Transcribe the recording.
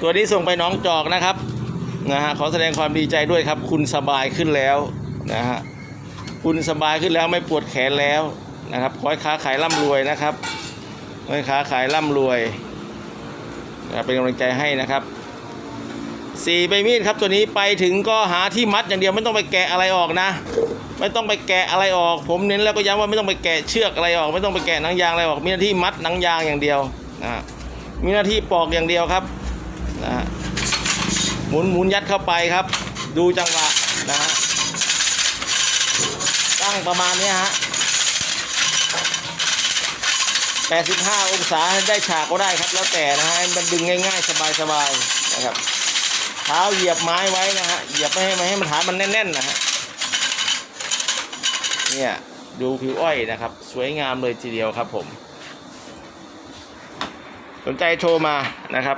ตัวนี้ส่งไปน้องจอกนะครับนะฮะขอแสดงความดีใจด้วยครับ คุณสบายขึ้นแล้วนะฮะคุณสบายขึ้นแล้วไม่ปวดแขนแล้วนะครับขอให้ค้าขายร่ำรวยนะครับขอให้ค้าขายร่ำรวยนะเป็นกำลังใจให้นะครับสี่ใบมีดครับตัวนี้ไปถึงก็หาที่มัดอย่างเดียวไม่ต้องไปแกะอะไรออกนะ ไม่ต้องไปแกะอะไรออก ผมเน้นแล้วก็ย้ำว่าไม่ต้องไปแกะเชือกอะไรออก ไม่ต้องไปแกะหนังยางอะไรออก มีหน้าที่มัดหนังยางอย่างเดียวนะมีหน้าที่ปอกอย่างเดียวครับ นะฮะหมุนหมุนยัดเข้าไปครับ ดูจังหวะนะฮะตั้งประมาณนี้ฮะ85 องศาได้ฉากก็ได้ครับ แล้วแต่นะฮะมันดึงง่ายๆ สบายๆนะครับเท้าเหยียบไม้ไว้นะฮะเหยียบไม่ให้ไม่ให้มันฐานมันแน่นๆนะฮะเนี่ยดูผิวอ้อยนะครับ สวยงามเลยทีเดียวครับผม สนใจโทรมานะครับ